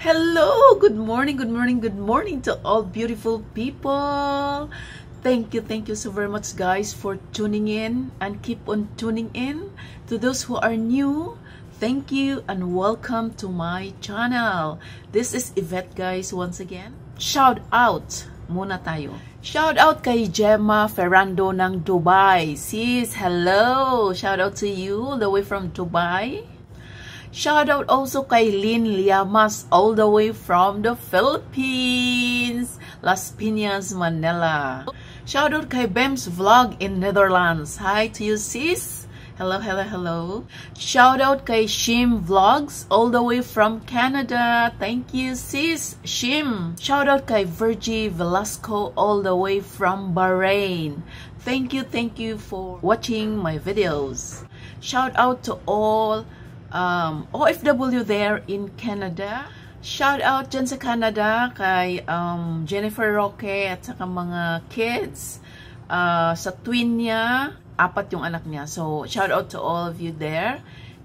Hello! Good morning, good morning, good morning to all beautiful people. Thank you, thank you so very much guys for tuning in and keep on tuning in. To those who are new, thank you and welcome to my channel. This is Yvette guys once again. Shout out muna tayo. Shout out kay Gemma Ferrando ng Dubai. Sis, hello! Shout out to you all the way from Dubai. Shout out also kay Lynn Liamas all the way from the Philippines, Las Piñas, Manila. Shout out kay Bems Vlog in Netherlands. Hi to you sis. Hello, hello, hello. Shout out kay Shim Vlogs all the way from Canada. Thank you sis, Shim. Shout out kay Virgie Velasco all the way from Bahrain. Thank you, thank you for watching my videos. Shout out to all um, OFW there in Canada. Shout out dyan sa Canada kay um, Jennifer Roque at saka mga kids. Uh, sa twin niya, apat yung anak niya. So, shout out to all of you there.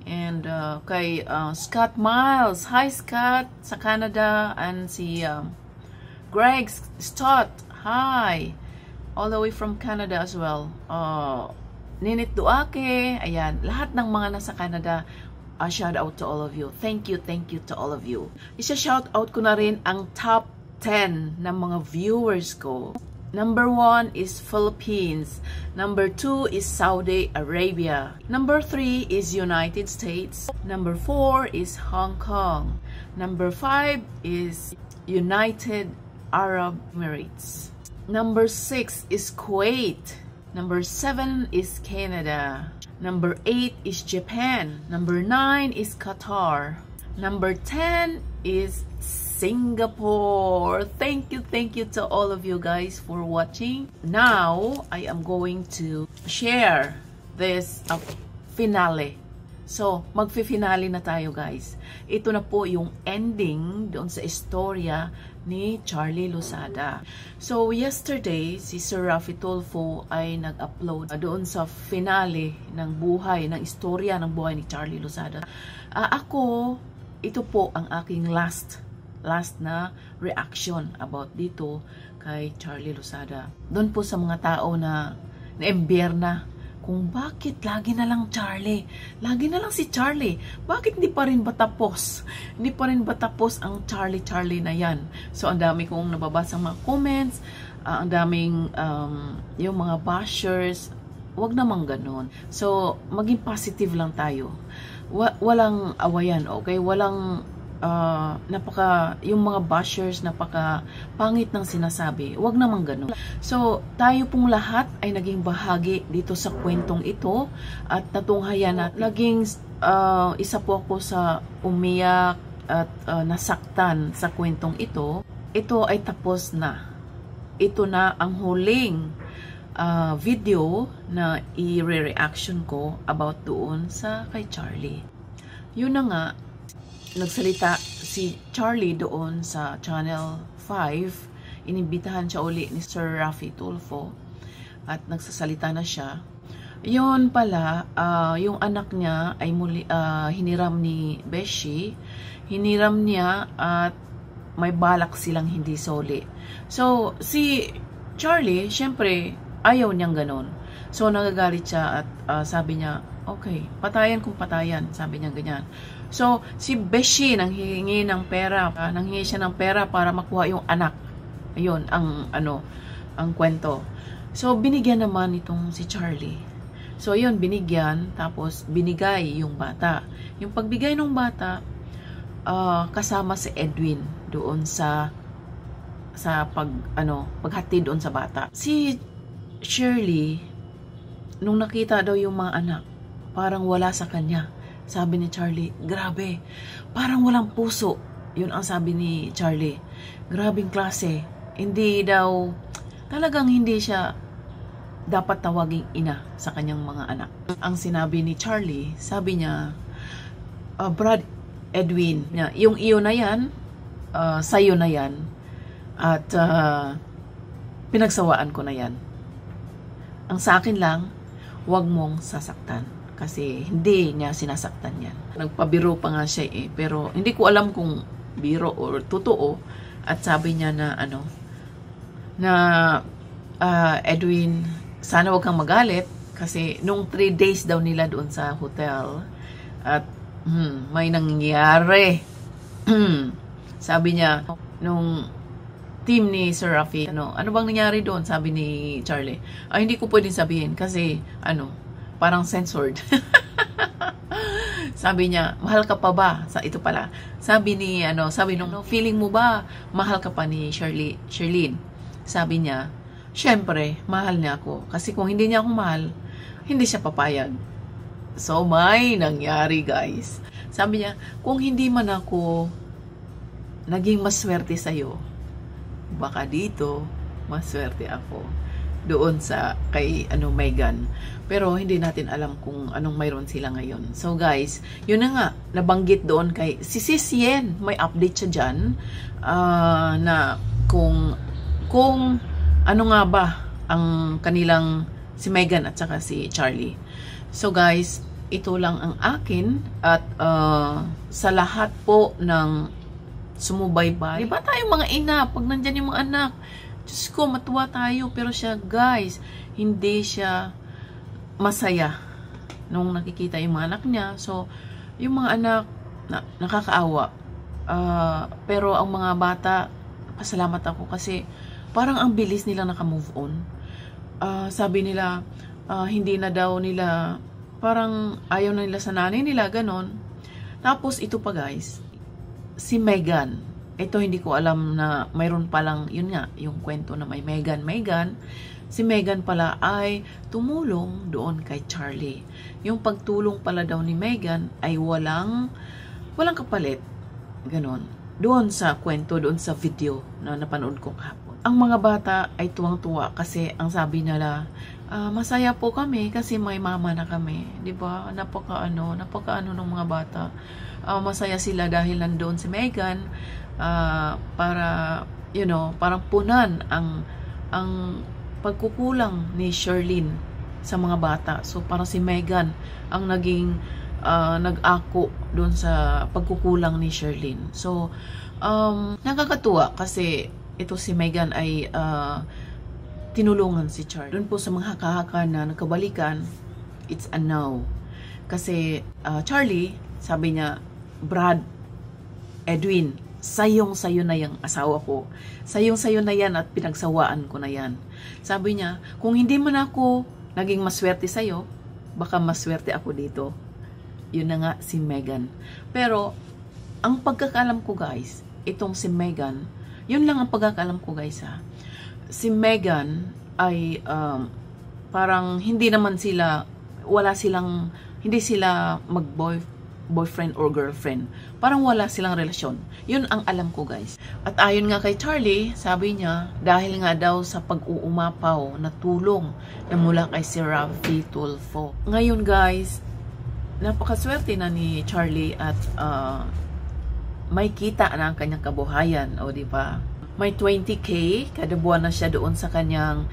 And uh, kay uh, Scott Miles. Hi Scott sa Canada. And si um, Greg Stott. Hi. All the way from Canada as well. Uh, Ninit Duake. Ayan. Lahat ng mga nasa Canada a shout out to all of you. Thank you, thank you to all of you. Isa shout out ko na rin ang top 10 ng mga viewers ko. Number 1 is Philippines. Number 2 is Saudi Arabia. Number 3 is United States. Number 4 is Hong Kong. Number 5 is United Arab Emirates. Number 6 is Kuwait. Number 7 is Canada. Number 8 is Japan. Number 9 is Qatar. Number 10 is Singapore. Thank you, thank you to all of you guys for watching. Now, I am going to share this uh, finale. So, magfi-finale na tayo guys. Ito na po yung ending doon sa istorya ni Charlie Lozada. So, yesterday, si Sir Rafi Tulfo ay nag-upload doon sa finale ng buhay, ng istorya ng buhay ni Charlie Lozada. Uh, ako, ito po ang aking last last na reaction about dito kay Charlie Lozada. Doon po sa mga tao na na-embier na kung bakit lagi na lang Charlie. Lagi na lang si Charlie. Bakit hindi pa rin ba tapos? Hindi pa rin ba tapos ang Charlie-Charlie na yan? So, ang dami kong nababasa mga comments, uh, ang daming um, yung mga bashers, wag namang ganun. So, maging positive lang tayo. Wa walang awayan, okay? Walang uh, napaka, yung mga bashers, napaka pangit ng sinasabi. Huwag naman ganun. So, tayo pong lahat ay naging bahagi dito sa kwentong ito at natunghayan at naging uh, isa po ako sa umiyak at uh, nasaktan sa kwentong ito. Ito ay tapos na. Ito na ang huling uh, video na i-reaction ko about doon sa kay Charlie. Yun na nga, nagsalita si Charlie doon sa Channel 5. Inibitahan siya uli ni Sir Rafi Tulfo at nagsasalita na siya. Yun pala, uh, yung anak niya ay muli, uh, hiniram ni Beshi. Hiniram niya at may balak silang hindi soli. So, si Charlie, syempre, ayaw niyang ganun. So, nagagalit siya at uh, sabi niya, okay, patayan kung patayan, sabi niya ganyan. So, si Beshi nang hihingi ng pera, uh, nanghingi siya ng pera para makuha yung anak. Ayun, ang ano, ang kwento. So, binigyan naman itong si Charlie. So, ayun, binigyan, tapos binigay yung bata. Yung pagbigay ng bata, uh, kasama si Edwin doon sa sa pag ano, paghatid doon sa bata. Si Shirley nung nakita daw yung mga anak, parang wala sa kanya. Sabi ni Charlie, grabe, parang walang puso. Yun ang sabi ni Charlie. Grabing klase. Hindi daw, talagang hindi siya dapat tawaging ina sa kanyang mga anak. Ang sinabi ni Charlie, sabi niya, uh, Brad Edwin, yung iyo na yan, uh, sa'yo na yan, at uh, pinagsawaan ko na yan. Ang sa akin lang, huwag mong sasaktan kasi hindi niya sinasaktan yan. Nagpabiro pa nga siya eh, pero hindi ko alam kung biro or totoo. At sabi niya na ano, na uh, Edwin, sana wag kang magalit kasi nung 3 days daw nila doon sa hotel at hmm, may nangyari. sabi niya, nung team ni Sir Rafi, ano, ano bang nangyari doon? Sabi ni Charlie. Ay, hindi ko pwedeng sabihin kasi, ano, parang censored. sabi niya, mahal ka pa ba? Sa ito pala. Sabi ni ano, sabi nung feeling mo ba mahal ka pa ni Shirley, Sherlyn? Sabi niya, syempre, mahal niya ako. Kasi kung hindi niya ako mahal, hindi siya papayag. So, may nangyari, guys. Sabi niya, kung hindi man ako naging maswerte sa'yo, baka dito, maswerte ako doon sa kay ano Megan. Pero hindi natin alam kung anong mayroon sila ngayon. So guys, yun na nga, nabanggit doon kay si Sis Yen, may update siya diyan uh, ah, na kung kung ano nga ba ang kanilang si Megan at saka si Charlie. So guys, ito lang ang akin at uh, sa lahat po ng sumubaybay. Diba tayong mga ina, pag nandyan yung mga anak, Diyos ko, matuwa tayo. Pero siya, guys, hindi siya masaya nung nakikita yung mga anak niya. So, yung mga anak, na, nakakaawa. Uh, pero ang mga bata, pasalamat ako kasi parang ang bilis nila naka-move on. Uh, sabi nila, uh, hindi na daw nila, parang ayaw na nila sa nanay nila, ganon. Tapos ito pa guys, si Megan. Ito hindi ko alam na mayroon palang, yun nga, yung kwento na may Megan, Megan. Si Megan pala ay tumulong doon kay Charlie. Yung pagtulong pala daw ni Megan ay walang, walang kapalit. Ganon. Doon sa kwento, doon sa video na napanood ko kahapon. Ang mga bata ay tuwang-tuwa kasi ang sabi nila, uh, masaya po kami kasi may mama na kami. ba? Napaka ano, napaka ano ng mga bata uh, masaya sila dahil nandoon si Megan uh, para you know parang punan ang ang pagkukulang ni Sherlyn sa mga bata so parang si Megan ang naging uh, nag-ako doon sa pagkukulang ni Sherlyn so um, nakakatuwa kasi ito si Megan ay uh, tinulungan si Charlie. Doon po sa mga haka-haka na nagkabalikan, it's a no. Kasi uh, Charlie, sabi niya, Brad, Edwin, sayong-sayo na yung asawa ko. Sayong-sayo na yan at pinagsawaan ko na yan. Sabi niya, kung hindi man ako naging maswerte sa'yo, baka maswerte ako dito. Yun na nga si Megan. Pero, ang pagkakalam ko guys, itong si Megan, yun lang ang pagkakalam ko guys ha. Si Megan ay um, parang hindi naman sila, wala silang, hindi sila mag-boy boyfriend or girlfriend. Parang wala silang relasyon. Yun ang alam ko guys. At ayon nga kay Charlie, sabi niya, dahil nga daw sa pag-uumapaw na tulong na mula kay si Ravi Tulfo. Ngayon guys, napakaswerte na ni Charlie at uh, may kita na ang kanyang kabuhayan. O ba? May 20k kada buwan na siya doon sa kanyang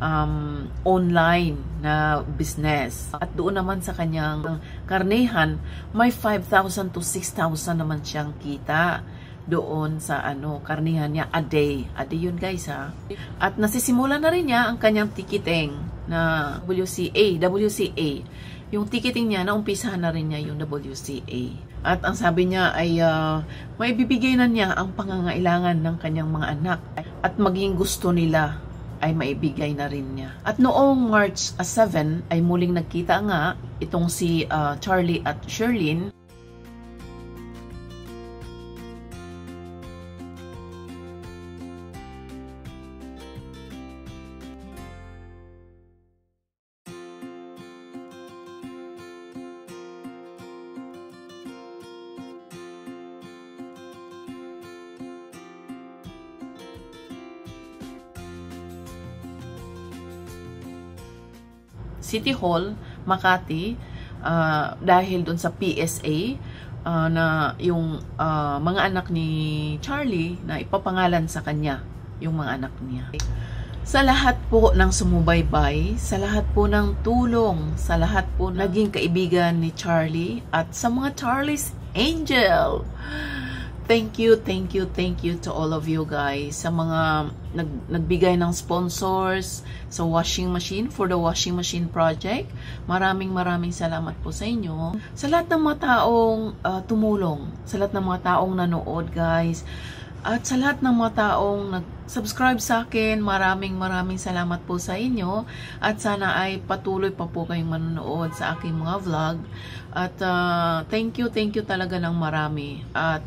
um, online na business. At doon naman sa kanyang karnehan, may 5,000 to 6,000 naman siyang kita doon sa ano karnihan niya a day. A day yun guys ha. At nasisimula na rin niya ang kanyang ticketing na WCA. WCA. Yung ticketing niya, naumpisahan na rin niya yung WCA. At ang sabi niya ay uh, may bibigay na niya ang pangangailangan ng kanyang mga anak at maging gusto nila ay maibigay na rin niya. At noong March 7 ay muling nagkita nga itong si uh, Charlie at Sherlyn City Hall, Makati, uh, dahil doon sa PSA uh, na yung uh, mga anak ni Charlie na ipapangalan sa kanya yung mga anak niya. Sa lahat po ng sumubaybay, sa lahat po ng tulong, sa lahat po naging kaibigan ni Charlie at sa mga Charlie's Angel. Thank you, thank you, thank you to all of you guys sa mga nag, nagbigay ng sponsors sa washing machine for the washing machine project. Maraming maraming salamat po sa inyo. Sa lahat ng mga taong uh, tumulong, sa lahat ng mga taong nanood guys, at sa lahat ng mga taong nag-subscribe sa akin, maraming maraming salamat po sa inyo. At sana ay patuloy pa po kayong manonood sa aking mga vlog. At uh, thank you, thank you talaga ng marami. At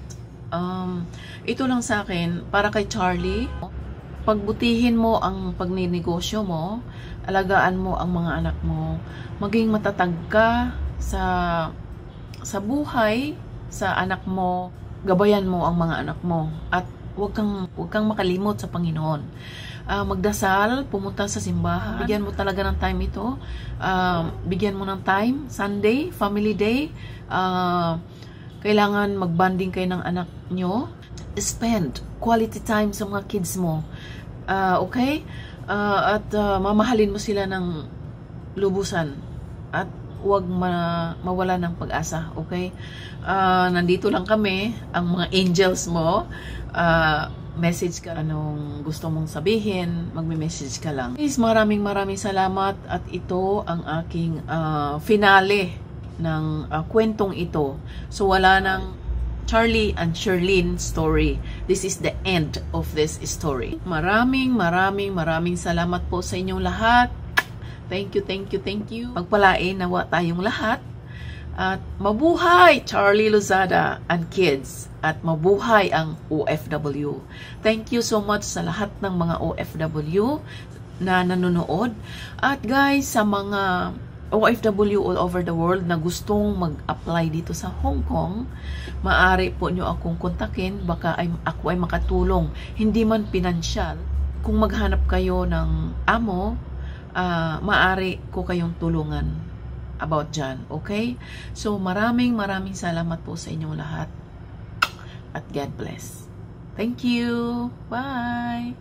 um, ito lang sa akin, para kay Charlie, pagbutihin mo ang pagninegosyo mo, alagaan mo ang mga anak mo, maging matatag ka sa sa buhay, sa anak mo, gabayan mo ang mga anak mo at huwag kang huwag kang makalimot sa Panginoon. Uh, magdasal, pumunta sa simbahan. Bigyan mo talaga ng time ito. Uh, bigyan mo ng time, Sunday, family day. Uh, kailangan magbanding kayo ng anak nyo. Spend quality time sa mga kids mo. Uh, okay? Uh, at uh, mamahalin mo sila ng lubusan. At huwag ma mawala ng pag-asa. Okay? Uh, nandito lang kami, ang mga angels mo. Uh, message ka anong gusto mong sabihin, magme-message ka lang. Please, maraming maraming salamat at ito ang aking uh, finale ng uh, kwentong ito. So wala nang Charlie and Sherlyn story. This is the end of this story. Maraming maraming maraming salamat po sa inyong lahat. Thank you, thank you, thank you. Pagpalain nawa tayong lahat. At mabuhay Charlie Lozada and kids. At mabuhay ang OFW. Thank you so much sa lahat ng mga OFW na nanonood. At guys, sa mga OFW all over the world na gustong mag-apply dito sa Hong Kong, maari po nyo akong kontakin, baka ay, ako ay makatulong. Hindi man pinansyal. Kung maghanap kayo ng amo, uh, maari ko kayong tulungan about dyan. Okay? So, maraming maraming salamat po sa inyong lahat. At God bless. Thank you. Bye.